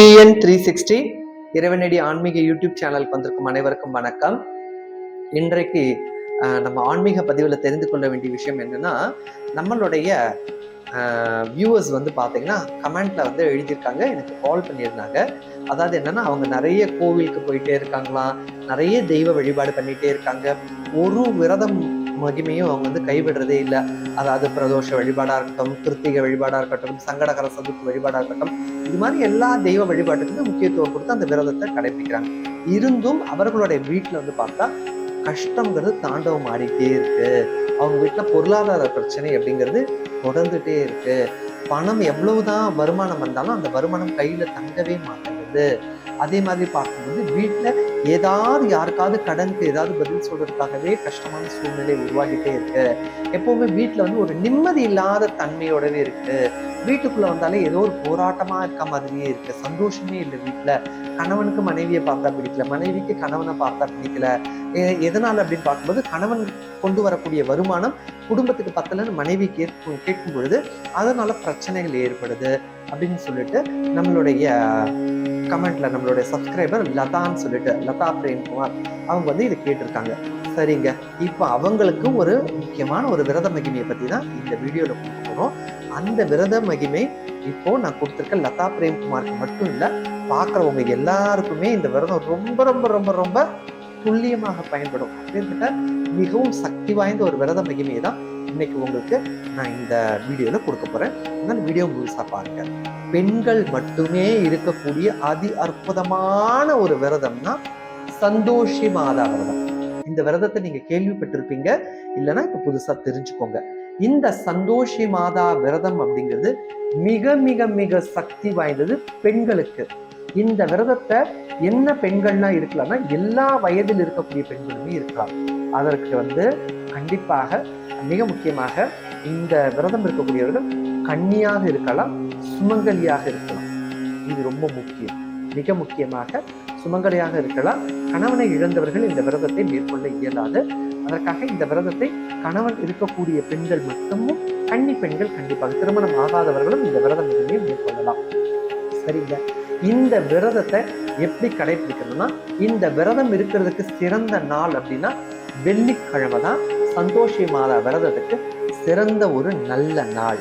TN three sixty இறைவனடி ஆன்மீக YouTube சேனலுக்கு வந்திருக்கும் அனைவருக்கும் வணக்கம். இன்றைக்கு நம்ம ஆன்மீக பதிவில் தெரிந்து கொள்ள வேண்டிய விஷயம் என்னன்னா நம்மளுடைய வியூவர்ஸ் வந்து பார்த்தீங்கன்னா கமெண்ட்ல வந்து எழுதியிருக்காங்க எனக்கு கால் பண்ணியிருந்தாங்க. அதாவது என்னன்னா அவங்க நிறைய கோவிலுக்கு போயிட்டே இருக்காங்களாம் நிறைய தெய்வ வழிபாடு பண்ணிட்டே இருக்காங்க. ஒரு விரதம் மகிமையும் அவங்க வந்து கைவிடுறதே இல்லை. அதாவது பிரதோஷ வழிபாடாக இருக்கட்டும் கிருத்திகை வழிபாடாக இருக்கட்டும் சங்கடகர சதுர்த்தி வழிபாடாக இருக்கட்டும் இது மாதிரி எல்லா தெய்வ வழிபாட்டுக்குமே முக்கியத்துவம் கொடுத்து அந்த விரதத்தை கடைபிடிக்கிறாங்க. இருந்தும் அவர்களுடைய வீட்டில் வந்து பார்த்தா கஷ்டங்கிறது தாண்டவம் ஆடிட்டே இருக்கு. அவங்க வீட்டில் பொருளாதார பிரச்சனை அப்படிங்கிறது தொடர்ந்துட்டே இருக்கு. பணம் எவ்வளவுதான் வருமானம் வந்தாலும் அந்த வருமானம் கையில தங்கவே மாட்டேங்குது. அதே மாதிரி பார்க்கும்போது வீட்டில் ஏதாவது யாருக்காவது கடனுக்கு ஏதாவது பதில் சொல்றதுக்காகவே கஷ்டமான சூழ்நிலை உருவாகிட்டே இருக்கு. எப்பவுமே வீட்டில் வந்து ஒரு நிம்மதி இல்லாத தன்மையோடவே இருக்கு. வீட்டுக்குள்ள வந்தாலே ஏதோ ஒரு போராட்டமா இருக்க மாதிரியே இருக்கு. சந்தோஷமே இல்லை வீட்டில் கணவனுக்கு மனைவியை பார்த்தா பிடிக்கல. மனைவிக்கு கணவனை பார்த்தா பிடிக்கல. எ- அப்படின்னு பார்க்கும்போது கணவன் கொண்டு வரக்கூடிய வருமானம் குடும்பத்துக்கு பத்தலன்னு மனைவி கேட்கும் கேட்கும் பொழுது அதனால பிரச்சனைகள் ஏற்படுது அப்படின்னு சொல்லிட்டு நம்மளுடைய கமெண்ட்ல நம்மளுடைய சப்ஸ்கிரைபர் லதான்னு சொல்லிட்டு லதா பிரேம்குமார் அவங்க வந்து இதை கேட்டிருக்காங்க. சரிங்க. இப்போ அவங்களுக்கு ஒரு முக்கியமான ஒரு விரத மகிமையை பத்தி தான் இந்த வீடியோல கொடுக்க போறோம். அந்த விரத மகிமை இப்போ நான் கொடுத்துருக்க லதா பிரேம்குமாருக்கு மட்டும் இல்லை பார்க்குறவங்க எல்லாருக்குமே இந்த விரதம் ரொம்ப ரொம்ப ரொம்ப ரொம்ப துல்லியமாக பயன்படும். அப்படின்னு மிகவும் சக்தி வாய்ந்த ஒரு விரத மகிமையை தான் இன்னைக்கு உங்களுக்கு நான் இந்த வீடியோல கொடுக்க போறேன். நான் வீடியோ முழுசா பாருங்க. பெண்கள் மட்டுமே இருக்கக்கூடிய அதி அற்புதமான ஒரு விரதம்னா சந்தோஷி மாதா விரதம். இந்த விரதத்தை நீங்க கேள்விப்பட்டிருப்பீங்க. இல்லைன்னா இப்ப புதுசா தெரிஞ்சுக்கோங்க. இந்த சந்தோஷி மாதா விரதம் அப்படிங்கிறது மிக மிக மிக சக்தி வாய்ந்தது பெண்களுக்கு. இந்த விரதத்தை என்ன பெண்கள்லாம் இருக்கலாம்னா எல்லா வயதில் இருக்கக்கூடிய பெண்களுமே இருக்கலாம். அதற்கு வந்து கண்டிப்பாக மிக முக்கியமாக இந்த விரதம் இருக்கக்கூடியவர்கள் கன்னியாக இருக்கலாம் சுமங்கலியாக இருக்கலாம். இது ரொம்ப முக்கியம். மிக முக்கியமாக சுமங்கலியாக இருக்கலாம். கணவனை இழந்தவர்கள் இந்த விரதத்தை மேற்கொள்ள இயலாது. அதற்காக இந்த விரதத்தை கணவன் இருக்கக்கூடிய பெண்கள் மட்டுமும் கன்னி பெண்கள் கண்டிப்பாக திருமணம் ஆகாதவர்களும் இந்த விரதம் எதுவுமே மேற்கொள்ளலாம். சரிங்க? இந்த விரதத்தை எப்படி கடைபிடிக்கணும்னா இந்த விரதம் இருக்கிறதுக்கு சிறந்த நாள் அப்படின்னா வெள்ளிக்கிழமை தான் சந்தோஷி மாதா விரதத்துக்கு சிறந்த ஒரு நல்ல நாள்.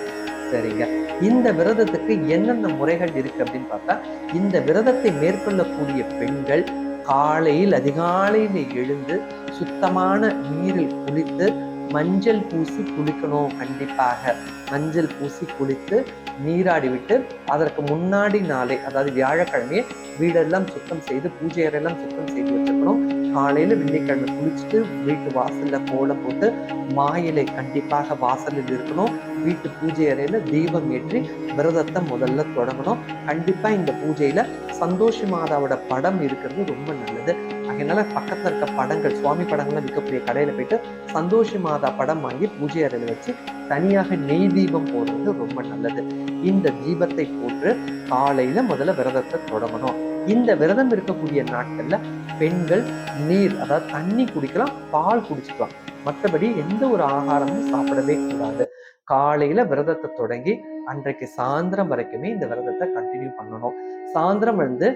சரிங்க. இந்த விரதத்துக்கு என்னென்ன முறைகள் இருக்கு அப்படின்னு பார்த்தா இந்த விரதத்தை மேற்கொள்ளக்கூடிய பெண்கள் காலையில் அதிகாலையில் எழுந்து சுத்தமான நீரில் குளித்து மஞ்சள் பூசி குளிக்கணும் கண்டிப்பாக. மஞ்சள் பூசி குளித்து நீராடி விட்டு அதற்கு முன்னாடி நாளே அதாவது வியாழக்கிழமையே வீடெல்லாம் சுத்தம் செய்து பூஜை அறையெல்லாம் சுத்தம் செய்து வச்சுக்கணும். காலையில வெள்ளிக்கிழமை குளிச்சுட்டு வீட்டு வாசல்ல கோலம் போட்டு மாயிலை கண்டிப்பாக வாசலில் இருக்கணும். வீட்டு பூஜை அறையில தீபம் ஏற்றி விரதத்தை முதல்ல தொடங்கணும். கண்டிப்பா இந்த பூஜையில சந்தோஷி மாதாவோட படம் இருக்கிறது ரொம்ப நல்லது. அதனால பக்கத்துல இருக்க படங்கள் சுவாமி படங்கள்லாம் விற்கக்கூடிய கடையில போயிட்டு சந்தோஷி மாதா படம் வாங்கி பூஜை அறையில வச்சு தனியாக நெய் தீபம் போடுறது ரொம்ப நல்லது. இந்த தீபத்தை போட்டு காலையில முதல்ல விரதத்தை தொடங்கணும். இந்த விரதம் இருக்கக்கூடிய நாட்கள்ல பெண்கள் நீர் அதாவது தண்ணி குடிக்கலாம் பால் குடிச்சுக்கலாம். மற்றபடி எந்த ஒரு ஆகாரமும் சாப்பிடவே கூடாது. காலையில விரதத்தை தொடங்கி அன்றைக்கு சாயந்தரம் வரைக்குமே இந்த விரதத்தை கண்டினியூ பண்ணணும். சாயந்தரம் வந்து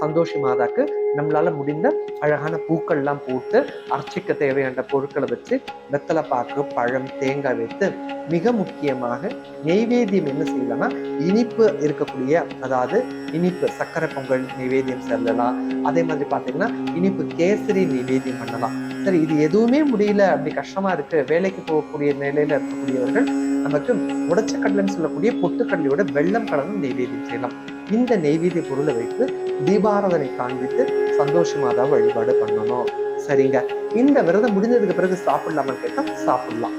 சந்தோஷி மாதாக்கு நம்மளால முடிந்த அழகான பூக்கள்லாம் போட்டு அர்ச்சிக்க தேவையான பொருட்களை வச்சு வெத்தலை பாக்கு பழம் தேங்காய் வைத்து மிக முக்கியமாக நெய்வேத்தியம் என்ன செய்யலாம்னா இனிப்பு இருக்கக்கூடிய அதாவது இனிப்பு சக்கரை பொங்கல் நெய்வேத்தியம் செல்லலாம். அதே மாதிரி பார்த்தீங்கன்னா இனிப்பு கேசரி நெய்வேத்தியம் பண்ணலாம். சரி இது எதுவுமே முடியல அப்படி கஷ்டமா இருக்கு வேலைக்கு போகக்கூடிய நிலையில இருக்கக்கூடியவர்கள் நமக்கு உடைச்சக்கடலைன்னு சொல்லக்கூடிய பொட்டுக்கடலையோட வெள்ளம் கலந்து நெய்வேதியம் செய்யலாம். இந்த நெய்வேதிய பொருளை வைத்து தீபாராதனை காண்பித்து சந்தோஷமாதான் வழிபாடு பண்ணணும். சரிங்க. இந்த விரதம் முடிஞ்சதுக்கு பிறகு சாப்பிடலாமான்னு கேட்டால் சாப்பிடலாம்.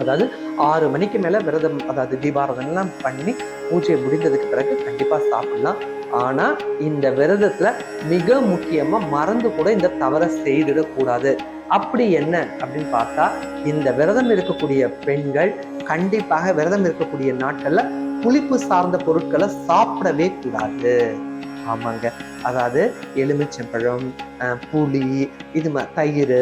அதாவது ஆறு மணிக்கு மேல விரதம் அதாவது தீபாராதனை எல்லாம் பண்ணி பூஜை முடிந்ததுக்கு பிறகு கண்டிப்பா சாப்பிடலாம். ஆனா இந்த விரதத்துல மிக முக்கியமா மறந்து கூட இந்த தவறை செய்திடக்கூடாது. அப்படி என்ன? அப்படின்னு பார்த்தா இந்த விரதம் இருக்கக்கூடிய பெண்கள் கண்டிப்பாக விரதம் இருக்கக்கூடிய நாட்கள்ல புளிப்பு சார்ந்த பொருட்களை சாப்பிடவே கூடாது. ஆமாங்க. அதாவது எலுமிச்சம்பழம் புளி இது மா தயிர்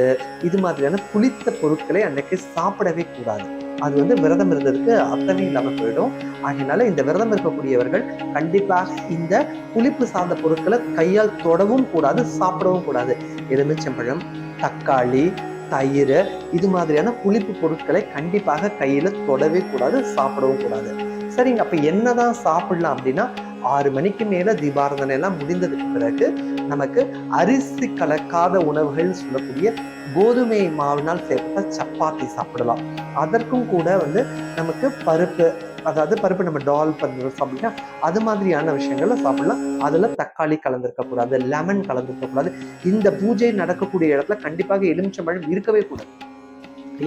இது மாதிரியான புளித்த பொருட்களை அன்னைக்கு சாப்பிடவே கூடாது. அது வந்து விரதம் இருந்ததுக்கு அர்த்தமே இல்லாம போயிடும். அதனால இந்த விரதம் இருக்கக்கூடியவர்கள் கண்டிப்பாக இந்த புளிப்பு சார்ந்த பொருட்களை கையால் தொடவும் கூடாது சாப்பிடவும் கூடாது. எலுமிச்சம்பழம் தக்காளி தயிர் இது மாதிரியான புளிப்பு பொருட்களை கண்டிப்பாக கையில் தொடவே கூடாது சாப்பிடவும் கூடாது. சரிங்க அப்போ என்னதான் சாப்பிடலாம் அப்படின்னா ஆறு மணிக்கு மேலே தீபாரதனை எல்லாம் முடிந்ததுக்கு பிறகு நமக்கு அரிசி கலக்காத உணவுகள் சொல்லக்கூடிய கோதுமை மாவினால் சேர்த்த சப்பாத்தி சாப்பிடலாம். அதற்கும் கூட வந்து நமக்கு பருப்பு அதாவது பருப்பு நம்ம டால் பண்ணி சாப்பிட்டா அது மாதிரியான விஷயங்களை சாப்பிடலாம். அதில் தக்காளி கலந்துருக்கக்கூடாது லெமன் கலந்துருக்கக்கூடாது இந்த பூஜை நடக்கக்கூடிய இடத்துல கண்டிப்பாக எலுமிச்சம்பழம் இருக்கவே கூடாது.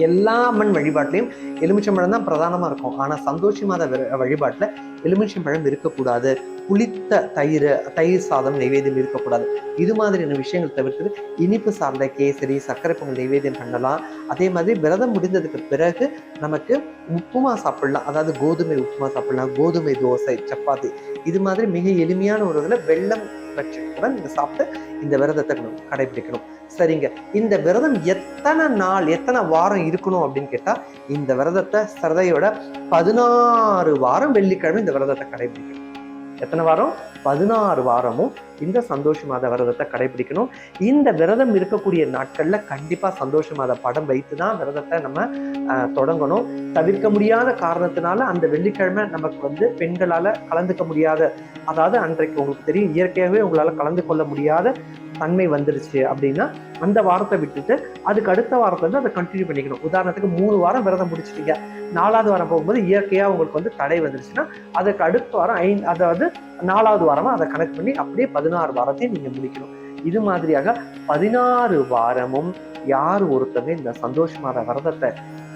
எல்லா அம்மன் வழிபாட்டிலையும் எலுமிச்சம்பழம் தான் பிரதானமாக இருக்கும். ஆனால் சந்தோஷி மாத வழிபாட்டில் எலுமிச்சம்பழம் இருக்கக்கூடாது புளித்த தயிர் தயிர் சாதம் நைவேத்தியம் இருக்கக்கூடாது. இது மாதிரியான விஷயங்கள் தவிர்த்து இனிப்பு சார்ந்த கேசரி சர்க்கரை பொங்கல் நைவேத்தியம் பண்ணலாம். அதே மாதிரி விரதம் முடிந்ததுக்கு பிறகு நமக்கு உப்புமா சாப்பிடலாம். அதாவது கோதுமை உப்புமா சாப்பிடலாம். கோதுமை தோசை சப்பாத்தி. இது மாதிரி மிக எளிமையான ஒரு இதில் வெள்ளம் வச்சு கூட சாப்பிட்டு இந்த விரதத்தை கடைபிடிக்கணும். சரிங்க. இந்த விரதம் எத்தனை நாள் எத்தனை வாரம் இருக்கணும் அப்படின்னு கேட்டால் இந்த விரதத்தை சரதையோட பதினாறு வாரம் வெள்ளிக்கிழமை இந்த விரதத்தை கடைபிடிக்கணும். எத்தனை வாரம்? பதினாறு வாரமும் இந்த சந்தோஷ மாத விரதத்தை கடைபிடிக்கணும். இந்த விரதம் இருக்கக்கூடிய நாட்களில் கண்டிப்பாக சந்தோஷ மாத படம் வைத்து தான் விரதத்தை நம்ம தொடங்கணும். தவிர்க்க முடியாத காரணத்தினால அந்த வெள்ளிக்கிழமை நமக்கு வந்து பெண்களால் கலந்துக்க முடியாத அதாவது அன்றைக்கு உங்களுக்கு தெரியும் இயற்கையாகவே உங்களால் கலந்து கொள்ள முடியாத தன்மை வந்துருச்சு அப்படின்னா அந்த வாரத்தை விட்டுட்டு அதுக்கு அடுத்த வாரத்தை வந்து அதை கண்டினியூ பண்ணிக்கணும். உதாரணத்துக்கு மூணு வாரம் விரதம் முடிச்சிட்டீங்க. நாலாவது வாரம் போகும்போது இயற்கையாக உங்களுக்கு வந்து தடை வந்துருச்சுன்னா அதுக்கு அடுத்த வாரம் ஐந்து அதாவது நாலாவது வாரமாக அதை கனெக்ட் பண்ணி அப்படியே பதினாறு வாரத்தையும் நீங்கள் முடிக்கணும். இது மாதிரியாக பதினாறு வாரமும் யார் ஒருத்தங்க இந்த சந்தோஷமான விரதத்தை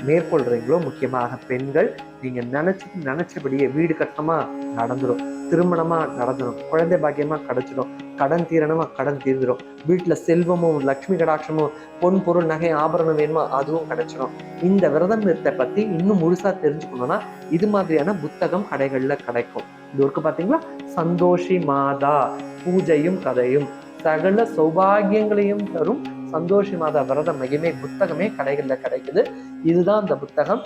மேற்கொள்கிறீங்களோ முக்கியமாக பெண்கள் நீங்கள் நினச்சி நினச்சபடியே வீடு கட்டமாக நடந்துடும் திருமணமாக நடந்துடும் குழந்தை பாக்கியமாக கிடைச்சிடும் கடன் தீரணமாக கடன் தீர்ந்துடும் வீட்டில் செல்வமும் லக்ஷ்மி கடாட்சமும் பொன் பொருள் நகை ஆபரணம் வேணுமா? அதுவும் கிடைச்சிடும் இந்த விரதம் இருத்தை பற்றி இன்னும் முழுசாக தெரிஞ்சுக்கணும்னா இது மாதிரியான புத்தகம் கடைகளில் கிடைக்கும். இது இருக்கு பார்த்தீங்களா சந்தோஷி மாதா. பூஜையும் கதையும். சகல சௌபாகியங்களையும் தரும் சந்தோஷி மாதா விரத மகிமை புத்தகமே கடைகளில் கிடைக்குது. இதுதான் அந்த புத்தகம்.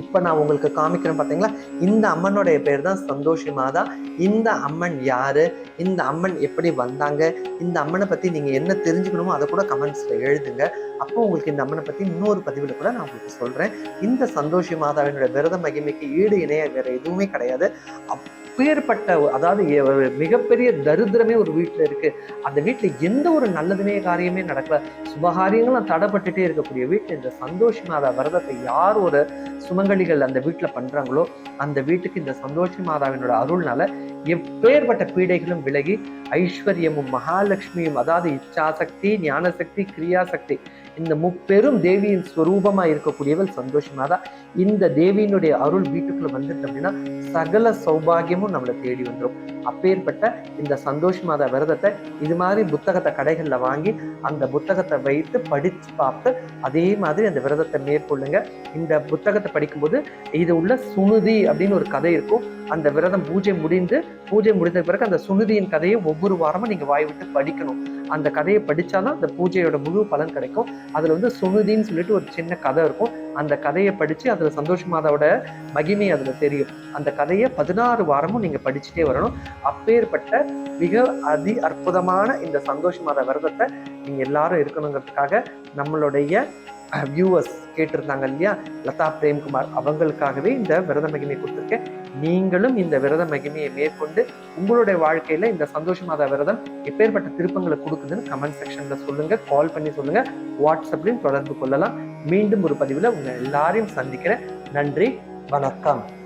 இப்போ நான் உங்களுக்கு காமிக்கிறேன் பார்த்தீங்களா இந்த அம்மனுடைய பேர் தான் சந்தோஷி மாதா. இந்த அம்மன் யாரு? இந்த அம்மன் எப்படி வந்தாங்க? இந்த அம்மனை பற்றி நீங்க என்ன தெரிஞ்சுக்கணுமோ அதை கூட கமெண்ட்ஸில் எழுதுங்க. அப்போ உங்களுக்கு இந்த அம்மனை பற்றி இன்னொரு பதிவில் கூட நான் உங்களுக்கு சொல்றேன். இந்த சந்தோஷி மாதாவினுடைய விரத மகிமைக்கு ஈடு இணைய வேறு எதுவுமே கிடையாது. அப்பேற்பட்ட அதாவது ஒரு மிகப்பெரிய தரித்திரமே ஒரு வீட்டில் இருக்கு. அந்த வீட்டில் எந்த ஒரு நல்லதுமே காரியமே நடக்கல. சுபகாரியங்களும் தடைப்பட்டுட்டே இருக்கக்கூடிய வீட்டில் இந்த சந்தோஷி மாதா விரதத்தை யார் ஒரு சுமங்கலிகள் அந்த வீட்டுல பண்றாங்களோ அந்த வீட்டுக்கு இந்த சந்தோஷி மாதாவினோட அருள்னால எப்பேற்பட்ட பீடைகளும் விலகி ஐஸ்வர்யமும் மகாலட்சுமியும் அதாவது இச்சாசக்தி ஞானசக்தி கிரியாசக்தி இந்த முப்பெரும் தேவியின் ஸ்வரூபமா இருக்கக்கூடியவள் சந்தோஷி மாதா. இந்த தேவியினுடைய அருள் வீட்டுக்குள்ள வந்துட்டு அப்படின்னா சகல சௌபாகியமும் நம்மளை தேடி வந்துடும் அப்பேற்பட்ட இந்த சந்தோஷ் மாதா விரதத்தை இது மாதிரி புத்தகத்தை கடைகளில் வாங்கி அந்த புத்தகத்தை வைத்து படித்து பார்த்து அதே மாதிரி அந்த விரதத்தை மேற்கொள்ளுங்க. இந்த புத்தகத்தை படிக்கும்போது இது உள்ள சுனுதி அப்படின்னு ஒரு கதை இருக்கும். அந்த விரதம் பூஜை முடிந்து பூஜை முடிந்த பிறகு அந்த சுனுதியின் கதையை ஒவ்வொரு வாரமும் நீங்கள் வாய் விட்டு படிக்கணும். அந்த கதையை படித்தாதான் அந்த பூஜையோட முழு பலன் கிடைக்கும். அதில் வந்து சுனுதின்னு சொல்லிட்டு ஒரு சின்ன கதை இருக்கும். அந்த கதையை படித்து அதில் சந்தோஷ மாதாவோட மகிமை அதில் தெரியும். அந்த கதையை பதினாறு வாரமும் நீங்கள் படிச்சுட்டே வரணும். அப்பேற்பட்ட மிக அதி அற்புதமான இந்த சந்தோஷமாத விரதத்தை நீங்கள் எல்லாரும் இருக்கணுங்கிறதுக்காக நம்மளுடைய வியூவர்ஸ் கேட்டிருந்தாங்க இல்லையா? லதா பிரேம்குமார் அவங்களுக்காகவே இந்த விரத மகிமையை கொடுத்துருக்கேன். நீங்களும் இந்த விரத மகிமையை மேற்கொண்டு உங்களுடைய வாழ்க்கையில இந்த சந்தோஷமாத விரதம் எப்பேற்பட்ட திருப்பங்களை கொடுக்குதுன்னு கமெண்ட் செக்ஷன்ல சொல்லுங்க. கால் பண்ணி சொல்லுங்க. வாட்ஸ்அப்லையும் தொடர்பு கொள்ளலாம். மீண்டும் ஒரு பதிவில் உங்கள் எல்லாரையும் சந்திக்கிறேன். நன்றி வணக்கம்.